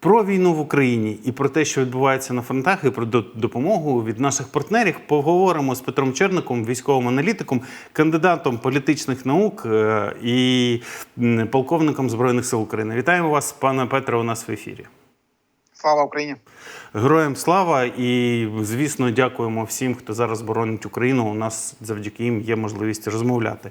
Про війну в Україні і про те, що відбувається на фронтах, і про до- допомогу від наших партнерів поговоримо з Петром Черником, військовим аналітиком, кандидатом політичних наук е, і полковником Збройних сил України. Вітаємо вас, пане Петре, у нас в ефірі. Слава Україні! Героям слава і, звісно, дякуємо всім, хто зараз боронить Україну. У нас завдяки їм є можливість розмовляти.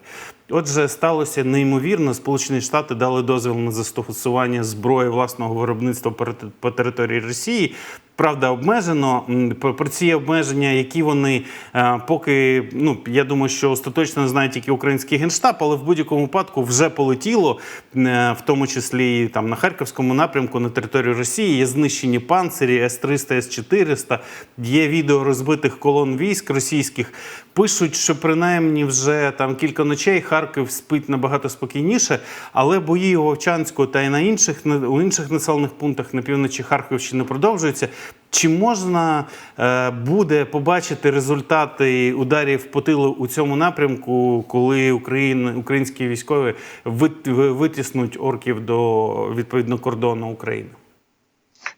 Отже, сталося неймовірно. Сполучені Штати дали дозвіл на застосування зброї власного виробництва по території Росії. Правда, обмежено про ці обмеження, які вони е, поки ну я думаю, що остаточно знає тільки український генштаб, але в будь-якому випадку вже полетіло, е, в тому числі там на харківському напрямку на територію Росії. Є знищені панцирі С-300, С-400, є відео розбитих колон військ російських. Пишуть, що принаймні вже там кілька ночей Харків спить набагато спокійніше, але бої у Вовчанську та й на інших у інших населених пунктах на півночі Харківщини продовжуються. Чи можна е, буде побачити результати ударів по тилу у цьому напрямку, коли Україн, українські військові вит, витіснуть орків до відповідно кордону України?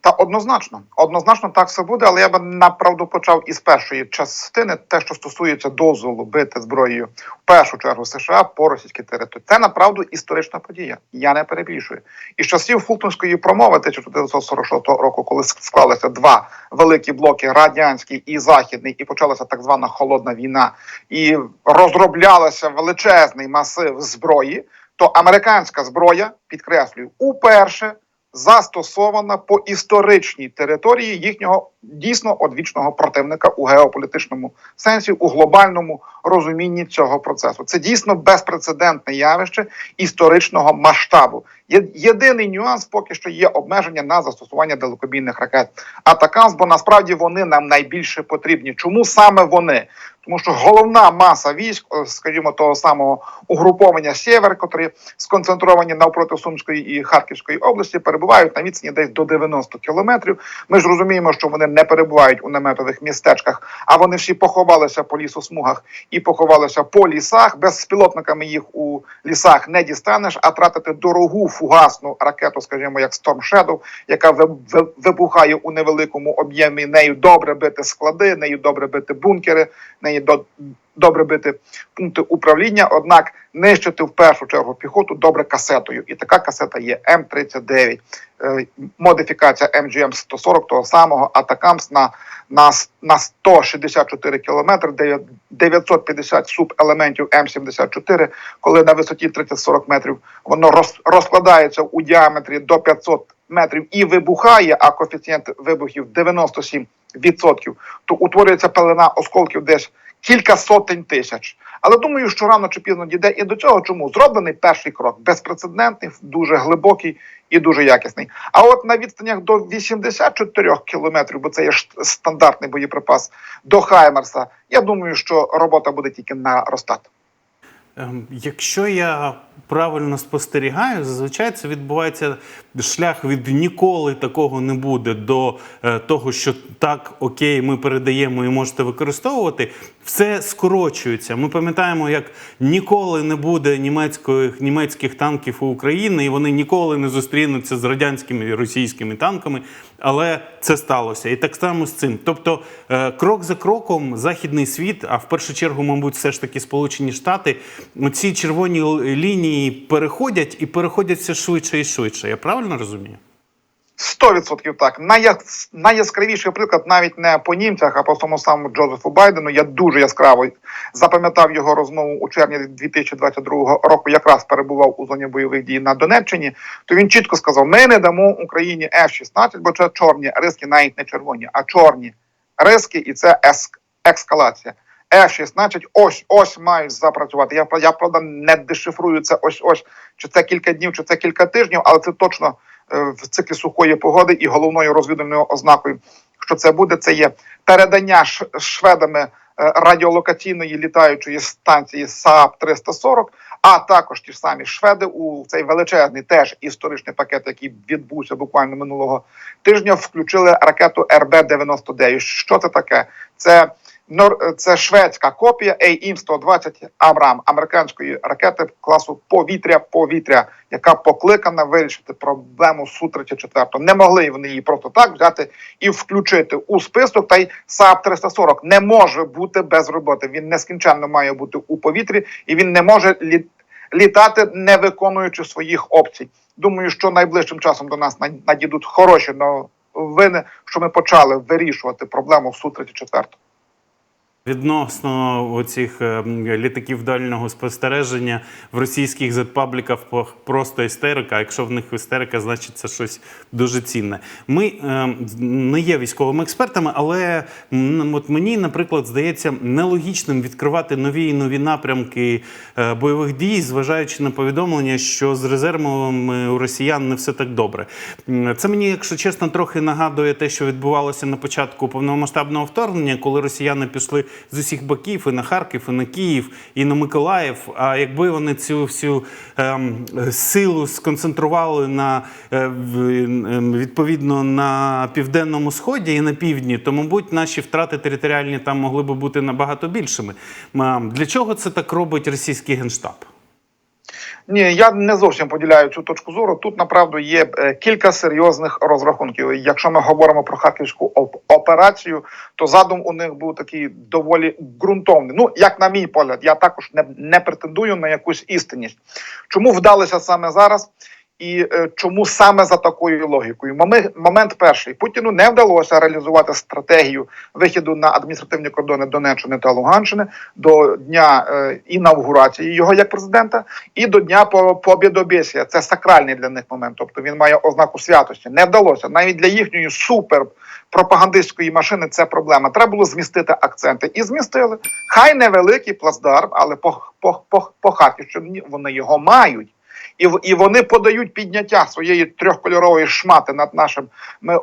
Та однозначно, однозначно так все буде, але я би направду почав із першої частини, те, що стосується дозволу бити зброєю в першу чергу США по російській території. Це направду історична подія. Я не перебільшую. І з часів Фултонської промови 1946 року, коли склалися два великі блоки радянський і західний, і почалася так звана холодна війна, і розроблялася величезний масив зброї, то американська зброя, підкреслюю, уперше застосована по історичній території їхнього дійсно одвічного противника у геополітичному сенсі, у глобальному розумінні цього процесу. Це дійсно безпрецедентне явище історичного масштабу. Єдиний нюанс поки що є обмеження на застосування далекобійних ракет Атакамс, бо насправді вони нам найбільше потрібні. Чому саме вони? Тому що головна маса військ, скажімо, того самого угруповання Сєвер, котрі сконцентровані навпроти Сумської і Харківської області, перебувають на відстані десь до 90 кілометрів. Ми ж розуміємо, що вони не перебувають у наметових містечках, а вони всі поховалися по лісосмугах і поховалися по лісах. Безпілотниками їх у лісах не дістанеш, а тратити дорогу фугасну ракету, скажімо, як Storm Shadow, яка ви- ви- вибухає у невеликому об'ємі. Нею добре бити склади, нею добре бити бункери, нею до- добре бити пункти управління. Однак нищити в першу чергу піхоту добре касетою. І така касета є М39, е, модифікація MGM 140 того самого Атакамс на, на, на 164 кілометри, дев'ят- 950 субелементів М74, коли на висоті 30-40 метрів воно роз, розкладається у діаметрі до 500 метрів і вибухає, а коефіцієнт вибухів 97%, то утворюється пелена осколків десь кілька сотень тисяч. Але думаю, що рано чи пізно дійде і до цього. Чому зроблений перший крок безпрецедентний, дуже глибокий і дуже якісний. А от на відстанях до 84 кілометрів, бо це є стандартний боєприпас до Хаймерса. Я думаю, що робота буде тільки наростати. Ем, Якщо я правильно спостерігаю, зазвичай це відбувається шлях від ніколи такого не буде до е, того, що так, окей, ми передаємо і можете використовувати. Все скорочується. Ми пам'ятаємо, як ніколи не буде німецьких, німецьких танків у Україні, і вони ніколи не зустрінуться з радянськими і російськими танками. Але це сталося. І так само з цим. Тобто, е, крок за кроком, західний світ, а в першу чергу, мабуть, все ж таки Сполучені Штати, ці червоні лінії переходять і переходять все швидше і швидше. Я правильно розумію? 100% так. Найяс- Найяскравіший приклад навіть не по німцях, а по тому самому Джозефу Байдену. Я дуже яскраво запам'ятав його розмову у червні 2022 року. Якраз перебував у зоні бойових дій на Донеччині. То він чітко сказав: ми не дамо Україні F-16, бо це чорні риски, навіть не червоні, а чорні риски, і це еск- ескалація. F-16 ось ось мають запрацювати. Я я правда не дешифрую це ось ось чи це кілька днів, чи це кілька тижнів, але це точно в циклі сухої погоди і головною розвідувальною ознакою, що це буде, це є передання шведами е, радіолокаційної літаючої станції САП 340 а також ті ж самі шведи у цей величезний теж історичний пакет, який відбувся буквально минулого тижня, включили ракету РБ 99 Що це таке? Це це шведська копія AIM-120 Абрам американської ракети класу повітря-повітря, яка покликана вирішити проблему Су-34. Не могли вони її просто так взяти і включити у список. Та й САП 340 не може бути без роботи. Він нескінченно має бути у повітрі, і він не може лі- літати, не виконуючи своїх опцій. Думаю, що найближчим часом до нас на- надійдуть хороші новини, що ми почали вирішувати проблему Су-34. Відносно оцих е, літаків дальнього спостереження в російських зетпабліках просто істерика. Якщо в них істерика, значить це щось дуже цінне. Ми е, не є військовими експертами, але от мені, наприклад, здається нелогічним відкривати нові і нові напрямки е, бойових дій, зважаючи на повідомлення, що з резервами у росіян не все так добре. Це мені, якщо чесно, трохи нагадує те, що відбувалося на початку повномасштабного вторгнення, коли росіяни пішли з усіх боків і на Харків, і на Київ, і на Миколаїв. А якби вони цю всю ем, силу сконцентрували на е, ем, відповідно на південному сході і на півдні, то мабуть наші втрати територіальні там могли би бути набагато більшими. Для чого це так робить російський генштаб? Ні, я не зовсім поділяю цю точку зору. Тут направду є е, кілька серйозних розрахунків. Якщо ми говоримо про харківську операцію, то задум у них був такий доволі ґрунтовний. Ну, як на мій погляд, я також не, не претендую на якусь істинність. Чому вдалося саме зараз? І е, чому саме за такою логікою? Моми- Момент перший Путіну не вдалося реалізувати стратегію вихіду на адміністративні кордони Донеччини та Луганщини до дня е, інавгурації його як президента, і до дня по- побєдобєсія. Це сакральний для них момент. Тобто він має ознаку святості. Не вдалося навіть для їхньої супер пропагандистської машини. Це проблема. Треба було змістити акценти і змістили. Хай невеликий плацдарм, але по, по, по, по Харківщині вони його мають. І, і вони подають підняття своєї трьохкольорової шмати над нашими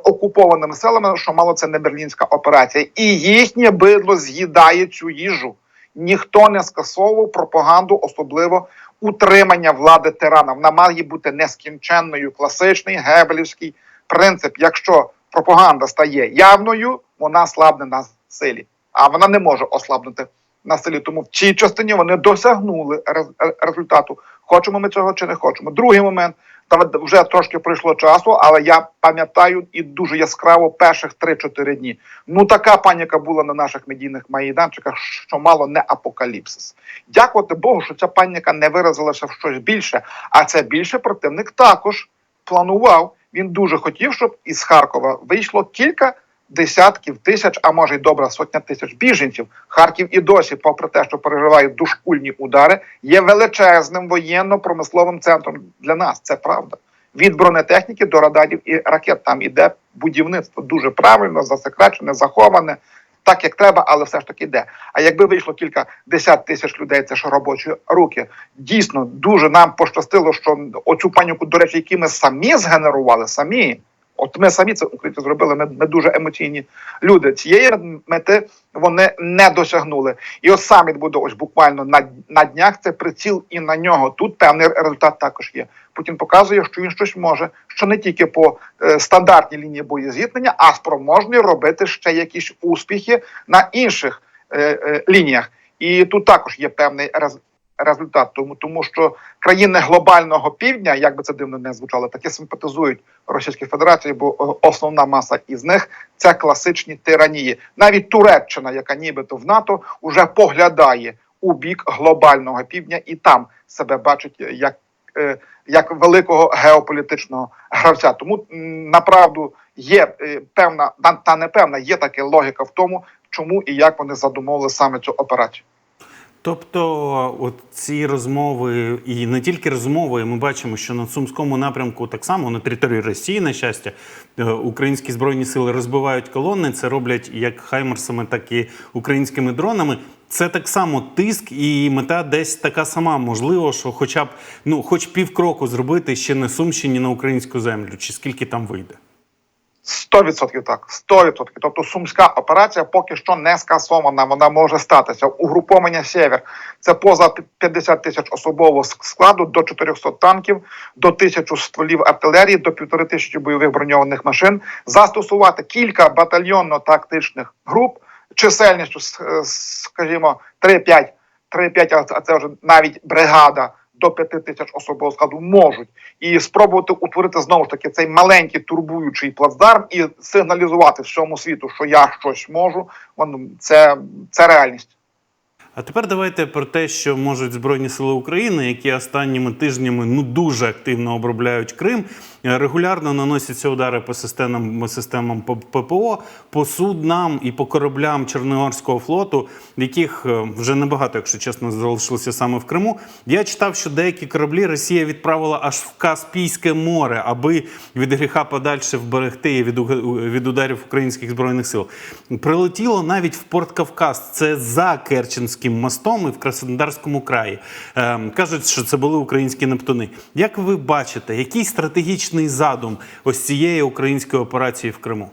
окупованими селами, що мало це не берлінська операція. І їхнє бидло з'їдає цю їжу. Ніхто не скасовував пропаганду, особливо утримання влади тирана. Вона має бути нескінченною. Класичний гебелівський принцип. Якщо пропаганда стає явною, вона слабне на силі, а вона не може ослабнути на силі. Тому в цій частині вони досягнули е, результату. Хочемо ми цього чи не хочемо. Другий момент. Та вже трошки пройшло часу, але я пам'ятаю і дуже яскраво перших 3-4 дні. Ну така паніка була на наших медійних майданчиках, що мало не апокаліпсис. Дякувати Богу, що ця паніка не виразилася в щось більше. А це більше противник також планував. Він дуже хотів, щоб із Харкова вийшло кілька десятків тисяч, а може й добра сотня тисяч біженців. Харків і досі, попри те, що переживає душкульні удари, є величезним воєнно-промисловим центром для нас. Це правда. Від бронетехніки до радарів і ракет. Там іде будівництво дуже правильно, засекречене, заховане. Так як треба, але все ж таки йде. А якби вийшло кілька десят тисяч людей, це ж робочі руки. Дійсно, дуже нам пощастило, що оцю паніку, до речі, які ми самі згенерували, самі. От ми самі це українці зробили. Ми, ми дуже емоційні люди. Цієї мети вони не досягнули. І от саміт буде ось буквально на, на днях. Це приціл і на нього. Тут певний результат також є. Путін показує, що він щось може, що не тільки по е, стандартній лінії боєзіткнення, а спроможний робити ще якісь успіхи на інших е, е, лініях. І тут також є певний рез, результат, тому, тому що країни глобального півдня, як би це дивно не звучало, таки симпатизують Російській Федерації, бо е, основна маса із них це класичні тиранії. Навіть Туреччина, яка нібито в НАТО, уже поглядає у бік глобального півдня і там себе бачить як, е, як великого геополітичного гравця. Тому направду є е, певна та не певна, є така логіка в тому, чому і як вони задумовили саме цю операцію. Тобто, от ці розмови, і не тільки розмови, ми бачимо, що на Сумському напрямку так само на території Росії, на щастя, е, українські збройні сили розбивають колони. Це роблять як хаймерсами, так і українськими дронами. Це так само тиск, і мета десь така сама. Можливо, що хоча б ну, хоч півкроку зробити ще на Сумщині на українську землю, чи скільки там вийде. 100% так, 100%. Тобто сумська операція поки що не скасована. Вона може статися. Угруповання Сєвєр це поза 50 тисяч особового складу, до 400 танків, до 1000 стволів артилерії, до півтори тисячі бойових броньованих машин. Застосувати кілька батальйонно-тактичних груп. чисельністю, е, скажімо, 3-5, 3-5, а це вже навіть бригада до 5 тисяч особового складу можуть і спробувати утворити знову ж таки цей маленький турбуючий плацдарм і сигналізувати всьому світу, що я щось можу. Воно це, це реальність. А тепер давайте про те, що можуть Збройні Сили України, які останніми тижнями ну дуже активно обробляють Крим, е, регулярно наносяться удари по системам системам ППО, по суднам і по кораблям Чорноморського флоту, яких е, вже небагато, якщо чесно, залишилося саме в Криму. Я читав, що деякі кораблі Росія відправила аж в Каспійське море, аби від гріха подальше вберегти від, від ударів українських збройних сил. Прилетіло навіть в Порт Кавказ. Це за Керченським мостом і в Краснодарському краї. Ем, кажуть, що це були українські нептуни. Як ви бачите, який стратегічний задум ось цієї української операції в Криму?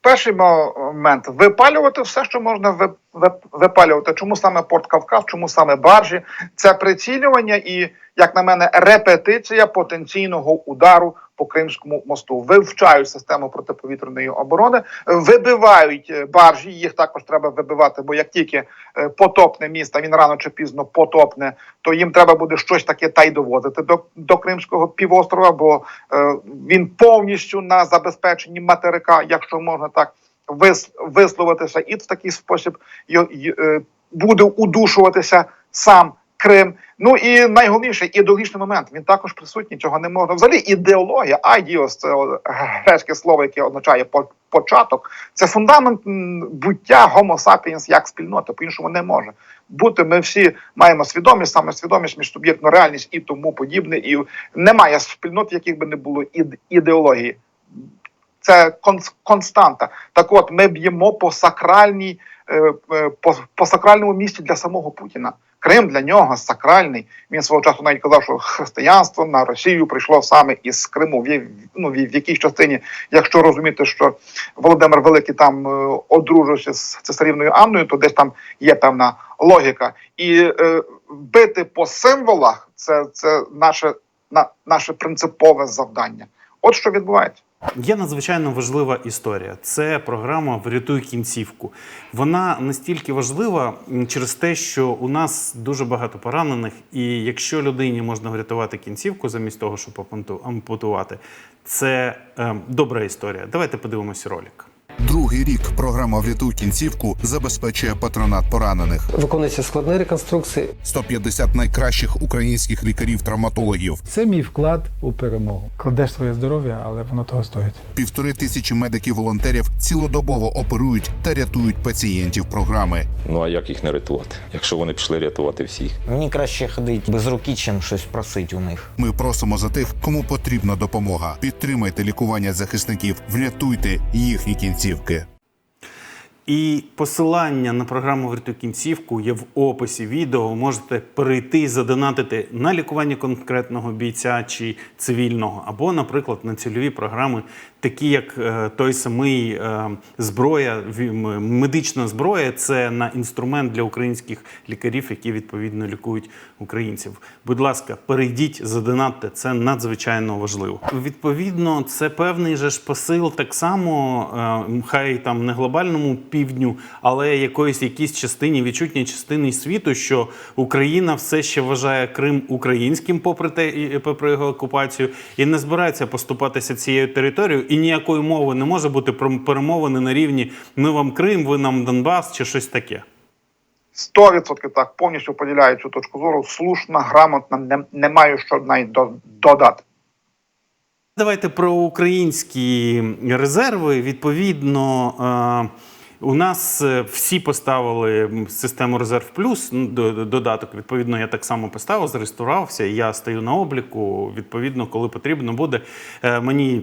Перший момент випалювати все, що можна ви- ви- випалювати. Чому саме Порт Кавказ, чому саме баржі? Це прицілювання і, як на мене, репетиція потенційного удару по Кримському мосту. Вивчають систему протиповітряної оборони, вибивають е, баржі. Їх також треба вибивати, бо як тільки е, потопне місто, він рано чи пізно потопне, то їм треба буде щось таке та й довозити до, до Кримського півострова, бо е, він повністю на забезпеченні материка, якщо можна так вис, висловитися, і в такий спосіб й- й- е, буде удушуватися сам Крим. Ну і найголовніше ідеологічний момент. Він також присутній. Цього не можна. Взагалі ідеологія, айдіос, це грецьке слово, яке означає початок. Це фундамент буття Homo sapiens як спільноти. По іншому не може бути. Ми всі маємо свідомість, саме свідомість, міжсуб'єктну реальність і тому подібне. І немає спільнот, яких би не було ідеології. Це конс- константа. Так от ми б'ємо по сакральній, е, е, по, по сакральному місці для самого Путіна. Крим для нього сакральний. Він свого часу навіть казав, що християнство на Росію прийшло саме із Криму. В, ну, в, якійсь частині, якщо розуміти, що Володимир Великий там е, одружився з цесарівною Анною, то десь там є певна логіка. І е, бити по символах це, це наше, на, наше принципове завдання. От що відбувається. Є надзвичайно важлива історія. Це програма Врятуй кінцівку. Вона настільки важлива через те, що у нас дуже багато поранених, і якщо людині можна врятувати кінцівку замість того, щоб ампутувати, це е, добра історія. Давайте подивимося ролик. Другий рік програма «Врятуй кінцівку забезпечує патронат поранених. Виконуються складні реконструкції. 150 найкращих українських лікарів-травматологів, Це мій вклад у перемогу. Кладеш своє здоров'я, але воно того стоїть. півтори тисячі медиків-волонтерів цілодобово оперують та рятують пацієнтів програми. Ну а як їх не рятувати, якщо вони пішли рятувати всіх? Мені краще ходити без руки, чим щось просити у них. Ми просимо за тих, кому потрібна допомога. Підтримайте лікування захисників, врятуйте їхні кінцівки. І посилання на програму «Врятуй кінцівку є в описі відео. Можете перейти і задонатити на лікування конкретного бійця чи цивільного, або, наприклад, на цільові програми, такі як е, той самий е, зброя, медична зброя. Це на інструмент для українських лікарів, які відповідно лікують українців. Будь ласка, перейдіть, задонатьте. Це надзвичайно важливо. Відповідно, це певний же ж посил так само, е, хай там не глобальному півдню, але якоїсь якійсь частині, відчутній частині світу, що Україна все ще вважає Крим українським, попри те, попри його окупацію, і не збирається поступатися цією територією. І ніякої мови не може бути про перемовини на рівні ми вам Крим, ви нам Донбас чи щось таке. 100% так повністю поділяю цю точку зору. Слушна, грамотна, не, не маю що навіть додати. Давайте про українські резерви. Відповідно, е, у нас е, всі поставили систему резерв плюс. ну, до- до- Додаток. Відповідно, я так само поставив, зареєструвався. Я стою на обліку. Відповідно, коли потрібно буде. е, Мені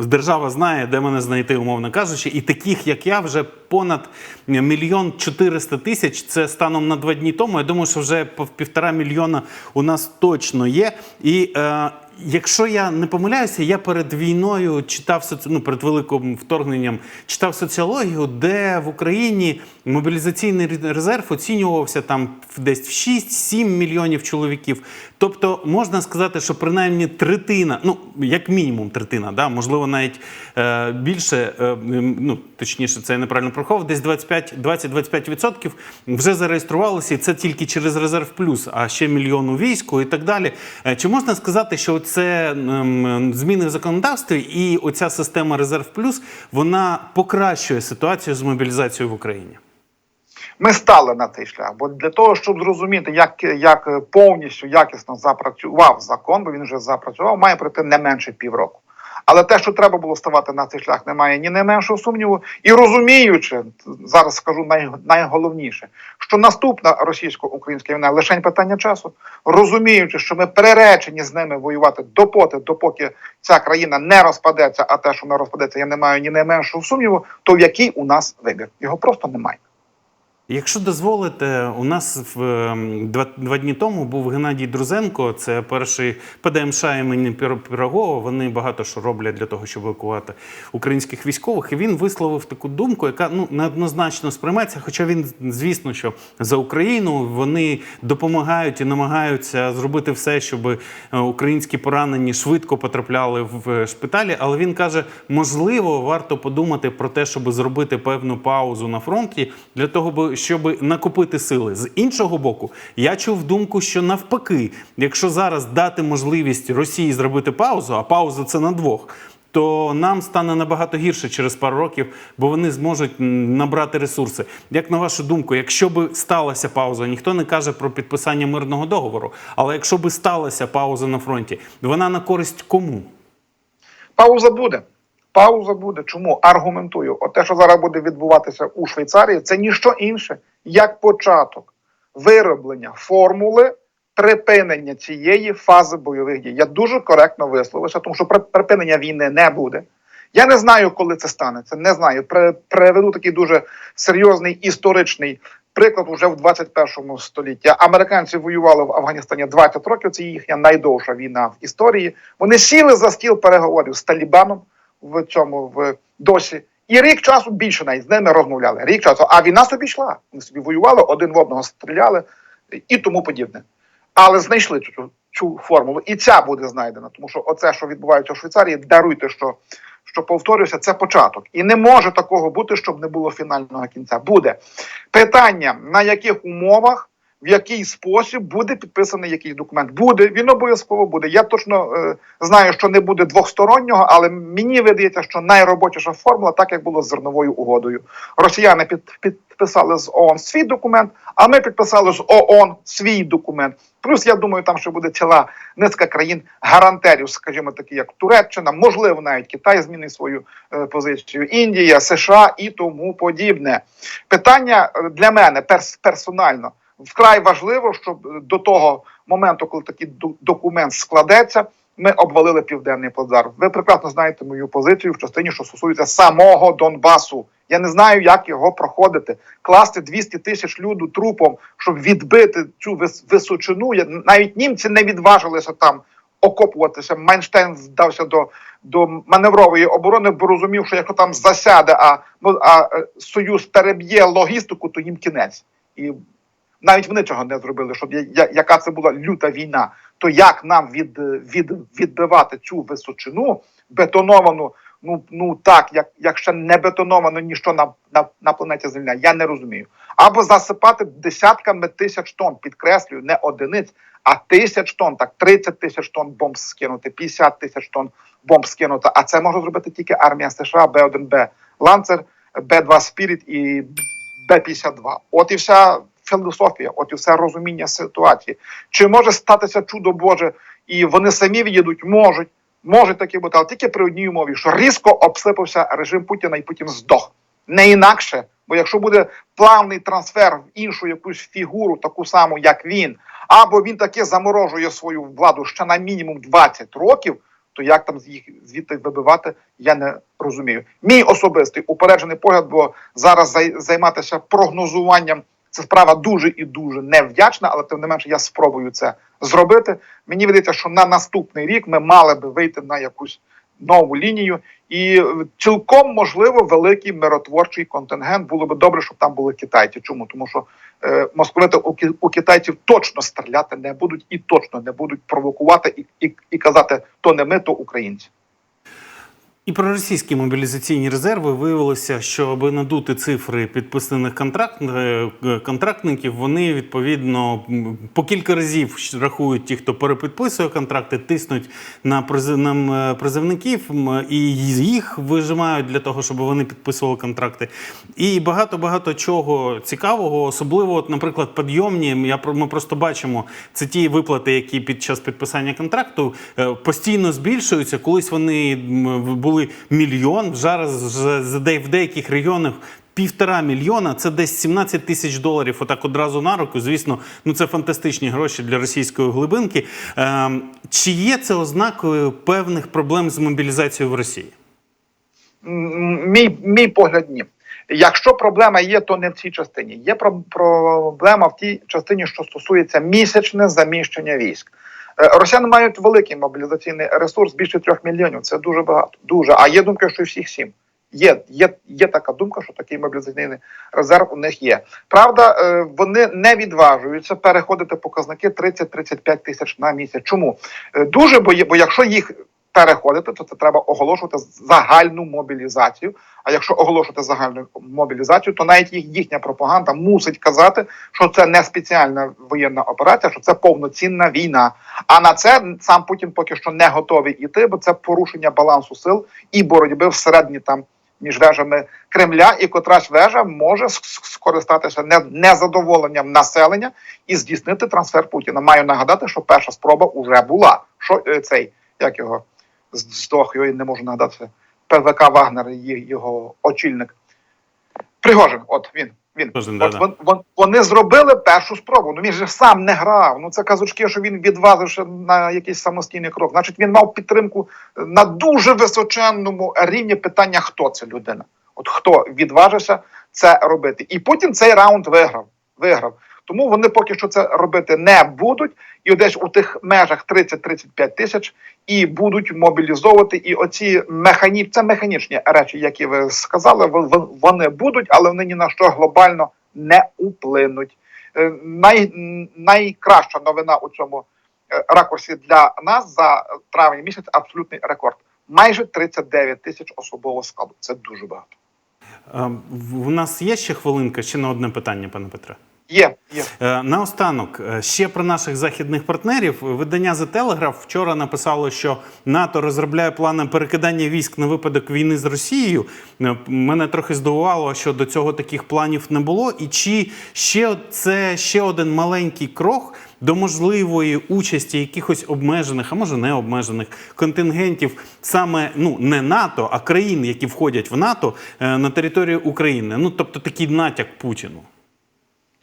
держава знає, де мене знайти, умовно кажучи. І таких, як я, вже понад мільйон чотириста тисяч. Це станом на два дні тому. Я думаю, що вже півтора мільйона у нас точно є. І е, Якщо я не помиляюся, я перед війною читав ну, перед великим вторгненням читав соціологію, де в Україні мобілізаційний резерв оцінювався там десь в 6-7 мільйонів чоловіків. Тобто можна сказати, що принаймні третина, ну як мінімум третина, да, можливо, навіть е, більше, е, ну точніше, це я неправильно порахував, десь 25 20-25% вже зареєструвалися, і це тільки через резерв плюс, а ще мільйон у війську і так далі. Е, Чи можна сказати, що це ем, зміни в законодавстві і оця система резерв плюс вона покращує ситуацію з мобілізацією в Україні? Ми стали на цей шлях, бо для того, щоб зрозуміти, як, як повністю якісно запрацював закон, бо він вже запрацював, має пройти не менше півроку. Але те, що треба було ставати на цей шлях, немає ні не меншого сумніву. І розуміючи, зараз скажу най, найголовніше, що наступна російсько-українська війна лише питання часу, розуміючи, що ми переречені з ними воювати допоти, допоки ця країна не розпадеться, а те, що не розпадеться, я не маю ні найменшого сумніву, то в який у нас вибір? Його просто немає. Якщо дозволите, у нас в ем, два, два дні тому був Геннадій Друзенко, це перший ПДМШ імені Пір- Пірогова. Вони багато що роблять для того, щоб евакувати українських військових. І він висловив таку думку, яка ну неоднозначно сприйметься. Хоча він, звісно, що за Україну вони допомагають і намагаються зробити все, щоб е, українські поранені швидко потрапляли в е, шпиталі. Але він каже, можливо, варто подумати про те, щоб зробити певну паузу на фронті для того, би- щоб накопити сили. З іншого боку, я чув думку, що навпаки, якщо зараз дати можливість Росії зробити паузу, а пауза це на двох. То нам стане набагато гірше через пару років, бо вони зможуть набрати ресурси. Як на вашу думку, якщо би сталася пауза, ніхто не каже про підписання мирного договору, але якщо би сталася пауза на фронті, вона на користь кому? Пауза буде. Пауза буде. Чому? Аргументую. От те, що зараз буде відбуватися у Швейцарії, це ніщо інше, як початок вироблення формули припинення цієї фази бойових дій. Я дуже коректно висловився, тому що при- припинення війни не буде. Я не знаю, коли це станеться. Не знаю. При- Приведу такий дуже серйозний історичний приклад уже в 21 столітті. Американці воювали в Афганістані 20 років. Це їхня найдовша війна в історії. Вони сіли за стіл переговорів з Талібаном в цьому в досі. І рік часу більше навіть з ними розмовляли. Рік часу, а війна собі йшла. Вони собі воювали, один в одного стріляли і тому подібне. Але знайшли цю, цю формулу, і ця буде знайдена. Тому що оце, що відбувається у Швейцарії, даруйте, що, що повторюся, це початок. І не може такого бути, щоб не було фінального кінця. Буде питання, на яких умовах, в який спосіб буде підписаний якийсь документ. Буде, він обов'язково буде. Я точно е, знаю, що не буде двостороннього, але мені видається, що найробочіша формула, так як було з зерновою угодою. Росіяни під, підписали з ООН свій документ, а ми підписали з ООН свій документ. Плюс я думаю, там ще буде ціла низка країн гарантерів, скажімо, такі як Туреччина, можливо, навіть Китай змінить свою е, позицію, Індія, США і тому подібне. Питання е, для мене перс- персонально вкрай важливо, щоб до того моменту, коли такий документ складеться, ми обвалили південний плацдарм. Ви прекрасно знаєте мою позицію в частині, що стосується самого Донбасу. Я не знаю, як його проходити. Класти 200 тисяч люду трупом, щоб відбити цю вис- височину. Навіть німці не відважилися там окопуватися. Майнштейн вдався до, до маневрової оборони, бо розумів, що якщо там засяде, а, ну, а е, союз переб'є логістику, то їм кінець. І навіть вони цього не зробили, щоб я, яка це була люта війна. То як нам від, від, відбивати цю височину бетоновану? Ну ну так, як, як ще не бетоновано ніщо на, на, на планеті Земля, я не розумію. Або засипати десятками тисяч тонн, підкреслюю, не одиниць, а тисяч тонн, так 30 тисяч тонн бомб скинути, 50 тисяч тонн бомб скинути. А це може зробити тільки армія США, Б-1Б Ланцер, Б-2 Спіріт і Б-52. От і вся філософія, от і все розуміння ситуації. Чи може статися чудо Боже, і вони самі відійдуть? Можуть, можуть таке бути, але тільки при одній умові, що різко обсипався режим Путіна і Путін здох. Не інакше, бо якщо буде плавний трансфер в іншу якусь фігуру, таку саму, як він, або він таки заморожує свою владу ще на мінімум 20 років, то як там з їх звідти вибивати, я не розумію. Мій особистий упереджений погляд, бо зараз зай- займатися прогнозуванням це справа дуже і дуже невдячна, але тим не менше я спробую це зробити. Мені видається, що на наступний рік ми мали би вийти на якусь нову лінію, і цілком можливо великий миротворчий контингент. Було би добре, щоб там були китайці. Чому? Тому що е, московити у, у китайців точно стріляти не будуть і точно не будуть провокувати і, і, і казати то не ми, то українці. І про російські мобілізаційні резерви виявилося, що аби надути цифри підписаних контракт, е, контрактників, вони відповідно по кілька разів рахують ті, хто перепідписує контракти, тиснуть на призи- на, е, і їх вижимають для того, щоб вони підписували контракти. І багато багато чого цікавого, особливо, от, наприклад, підйомні. Я ми просто бачимо це ті виплати, які під час підписання контракту е, постійно збільшуються. Колись вони в- були мільйон. Зараз в деяких регіонах. Півтора мільйона це десь 17 тисяч доларів. Отак одразу на руку. Звісно, ну це фантастичні гроші для російської глибинки. Ем, чи є це ознакою певних проблем з мобілізацією в Росії? Мій, мій погляд ні. Якщо проблема є, то не в цій частині. Є про- проблема в тій частині, що стосується місячне заміщення військ. Е, Росіяни мають великий мобілізаційний ресурс, більше трьох мільйонів. Це дуже багато. Дуже. А є думка, що всіх сім. Є, є, є така думка, що такий мобілізаційний резерв у них є. Правда, е, вони не відважуються переходити показники 30-35 тисяч на місяць. Чому? Е, Дуже бо, бо якщо їх переходити, то це треба оголошувати загальну мобілізацію. А якщо оголошувати загальну мобілізацію, то навіть їх їхня пропаганда мусить казати, що це не спеціальна воєнна операція, що це повноцінна війна. А на це сам Путін поки що не готовий іти, бо це порушення балансу сил і боротьби всередині там. Між вежами Кремля і котрась вежа може скористатися не- незадоволенням населення і здійснити трансфер Путіна. Маю нагадати, що перша спроба вже була. Що е, цей як його з- здох, його не можу нагадати. ПВК Вагнер, його очільник. Пригожин, от він. Він Пригожин, от вон, вон, вони зробили першу спробу. Ну він же сам не грав. Ну це казочки, що він відважився на якийсь самостійний крок. Значить, він мав підтримку на дуже височенному рівні питання, хто це людина. От хто відважився це робити. І Путін цей раунд виграв. Виграв. Тому вони поки що це робити не будуть, і десь у тих межах 30-35 тисяч і будуть мобілізовувати. І оці механі... це механічні речі, які ви сказали, вони будуть, але вони ні на що глобально не вплинуть. Е, Най... Найкраща новина у цьому е, ракурсі для нас за травень місяць абсолютний рекорд. Майже 39 тисяч особового складу. Це дуже багато. Ем, У нас є ще хвилинка, ще на одне питання, пане Петре. Є, є. Е, Наостанок, е, ще про наших західних партнерів. Видання The Telegraph вчора написало, що НАТО розробляє плани перекидання військ на випадок війни з Росією. Е, Мене трохи здивувало, що до цього таких планів не було. І чи ще це ще один маленький крок до можливої участі якихось обмежених, а може не обмежених контингентів, саме ну не НАТО, а країн, які входять в НАТО на територію України. Ну тобто такий натяк Путіну.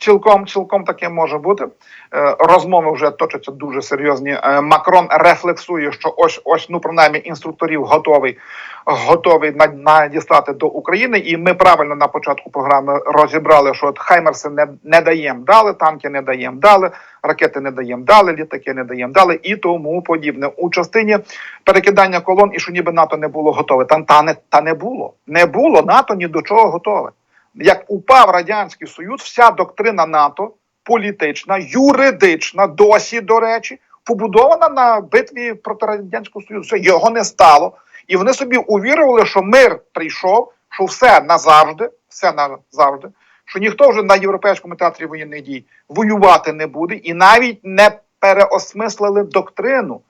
Цілком, цілком таке може бути. Е, Розмови вже точаться дуже серйозні. Е, Макрон рефлексує, що ось ось ну принаймні інструкторів готовий готовий на- надіслати до України. І ми правильно на початку програми розібрали, що от Хаймерси не, не даємо дали, танки не даємо дали, ракети не даємо дали, літаки не даємо дали і тому подібне. У частині перекидання колон і що ніби НАТО не було готове. Та, та не та не було. Не було НАТО ні до чого готове як упав радянський союз, вся доктрина НАТО, політична, юридична, досі до речі, побудована на битві проти радянського союзу. Все, його не стало, і вони собі увірували, що мир прийшов, що все назавжди, все назавжди, що ніхто вже на європейському театрі воєнних дій воювати не буде, і навіть не переосмислили доктрину.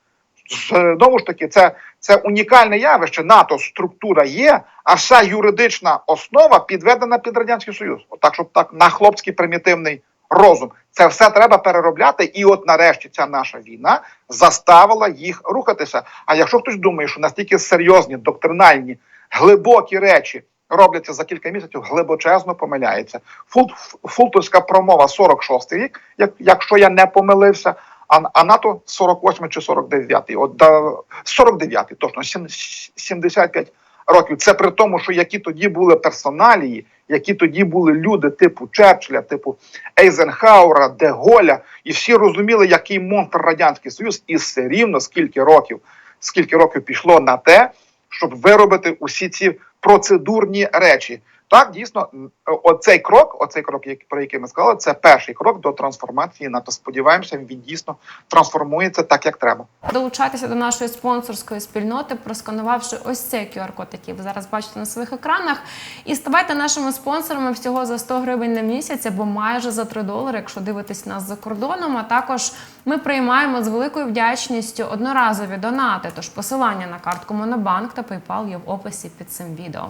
Знову ж таки, це, це унікальне явище. НАТО структура є, а вся юридична основа підведена під радянський союз. Отак, щоб так на хлопський примітивний розум. Це все треба переробляти. І от нарешті ця наша війна заставила їх рухатися. А якщо хтось думає, що настільки серйозні, доктринальні, глибокі речі робляться за кілька місяців, глибочезно помиляється. Фул, фултовська промова 46 рік, як, якщо я не помилився. А, а НАТО 48 чи 49, от да, 49, точно сім- 75 років. Це при тому, що які тоді були персоналії, які тоді були люди типу Черчилля, типу Ейзенхаура, Деголя, і всі розуміли, який монстр радянський союз, і все рівно скільки років, скільки років пішло на те, щоб виробити усі ці процедурні речі. Так, дійсно, оцей крок, оцей крок, про який ми сказали, це перший крок до трансформації НАТО. Сподіваємося, він дійсно трансформується так, як треба. Долучайтеся до нашої спонсорської спільноти, просканувавши ось цей QR-код, який ви зараз бачите на своїх екранах. І ставайте нашими спонсорами всього за 100 гривень на місяць або майже за 3 долари, якщо дивитесь нас за кордоном. А також ми приймаємо з великою вдячністю одноразові донати. Тож посилання на картку Монобанк та PayPal є в описі під цим відео.